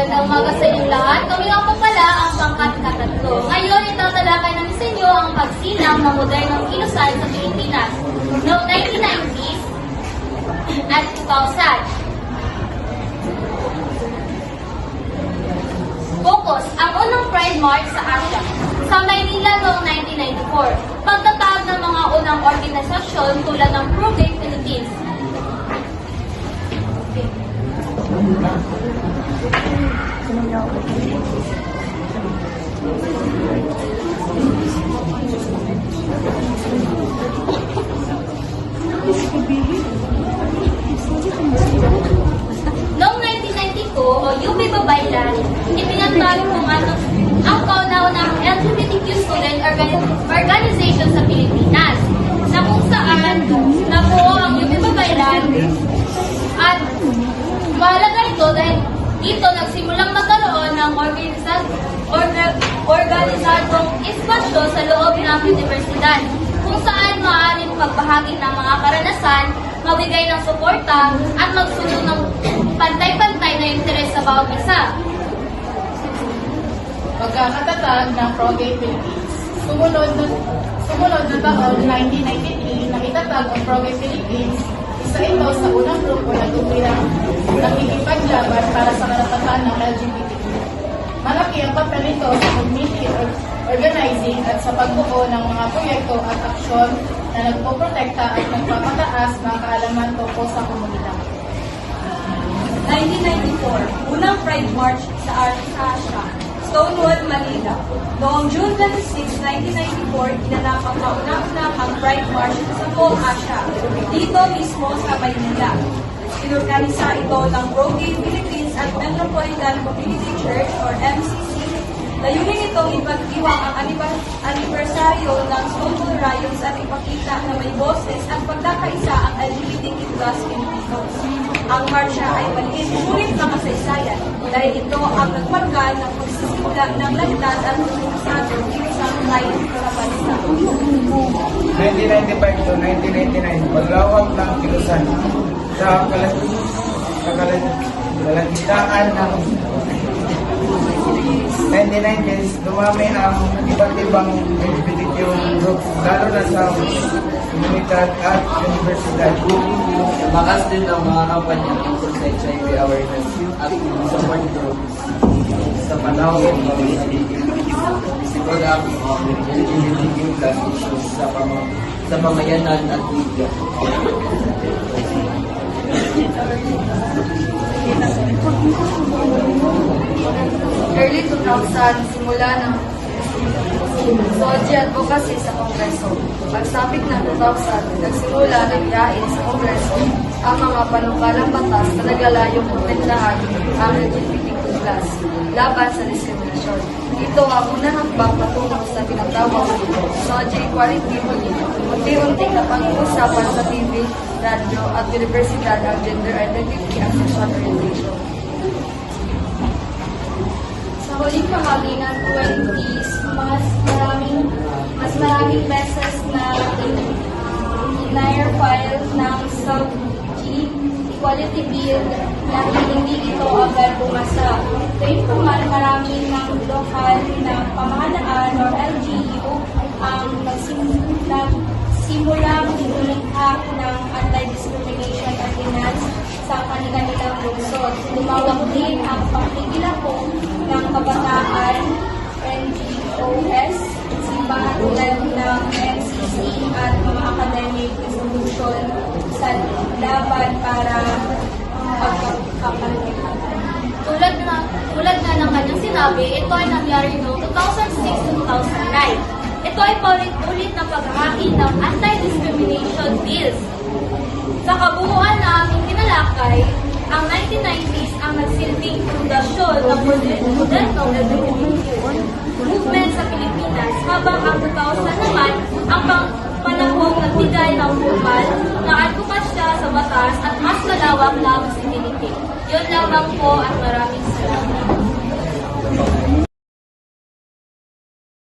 Magandang umaga sa inyong lahat. Kami nga po pala ang pangkat katatlo. Ngayon, itatalakay namin sa inyo ang pagsilang ng modernong kilusan sa Pilipinas noong 1990s at 2000. Focus ang unang Pride March sa Asia sa Maynila noong 1994. Pagtatag ng mga unang organisasyon tulad ng Pro Gay Philippines ipinatag kung ano ang kauna-unang LGBTQ student organi- organization sa Pilipinas na kung saan nabuo ang UP Babaylan at mahalaga ito dahil dito nagsimulang magkaroon ng organisa orga, organisadong espasyo sa loob ng universidad kung saan maaaring magbahagi ng mga karanasan, magbigay ng suporta at magsunod ng pantay-pantay na interes sa bawat isa. Pagkakatatag ng Pro-Gay Philippines. Sumunod na, sumunod na taon, 1993, na itatag ang Pro-Gay Philippines. Isa ito sa unang grupo na tuwirang nakikipaglaban para sa karapatan ng LGBTQ. Malaki ang papel nito sa community or- organizing at sa pagbuo ng mga proyekto at aksyon na nagpoprotekta at nagpapataas ng kaalaman tungkol sa komunidad. 1994, unang Pride March sa Ar- Stonewall, Manila. Noong June 26, 1994, ginanap ang kauna-unahang Pride March sa buong Asia, dito mismo sa Maynila. Inorganisa ito ng Pro-Gay Philippines at Metropolitan Community Church or MCC. Layunin itong ipagdiwang ang anibersaryo ng Stonewall Riots at ipakita na may boses at pagkakaisa ang LGBTQ plus Filipinos ang Marsha ay maliit, ngunit makasaysayan dahil ito ang nagmarga ng pagsisimula ng lahitan at sa isang layon na bansa. 1995 to 1999, paglawag ng kilusan sa kalat kalat kalagitaan ng 99 is dumami ang iba't ibang LGBT group, lalo na sa komunidad at universidad. Makas din ang mga kampanya tungkol sa HIV awareness at support groups sa panahon ng pag up on LGBTQ plus issues sa, pam sa pamayanan at media. Thank you. Early 2000, simula ng Soji Advocacy sa Kongreso. Pagsapit ng 2000, nagsimula ng yain sa Kongreso ang mga panukalang batas na naglalayong protektahan ang LGBTQ+, laban sa diskriminasyon. Ito ang unang hakbang patungo sa pinatawag Soji Equality Movement. Unti-unting napag-uusapan sa TV, radyo at universidad ang gender identity at sexual orientation. Huling bahagi ng 20s, mas maraming mas maraming beses na na-file ng Sub-G Equality Bill na hindi ito agad bumasa. Gayunpaman, marami ng lokal na pamahalaan or LGU ang nagsim- nagsimulang inulikha ng anti-discrimination ordinance sa kanilang lungsod. Lumawak din ang pakikilahok ng kabataan, NGOS, simbahan tulad ng NCC at mga academic institution sa laban para pagkakapaligid. Tulad na tulad na ng kanyang sinabi, ito ay nangyari noong 2006 to 2009. Ito ay paulit-ulit na paghahati ng anti-discrimination bills sa kabuuan na aming kinalakay, ang 1990s ang nagsilbing pundasyon ng modernong LGBTQ movement sa Pilipinas, habang ang 2000 naman ang panahong nagbigay ng formal na advokasya sa batas at mas malawak na visibility. Yun lamang po at maraming salamat.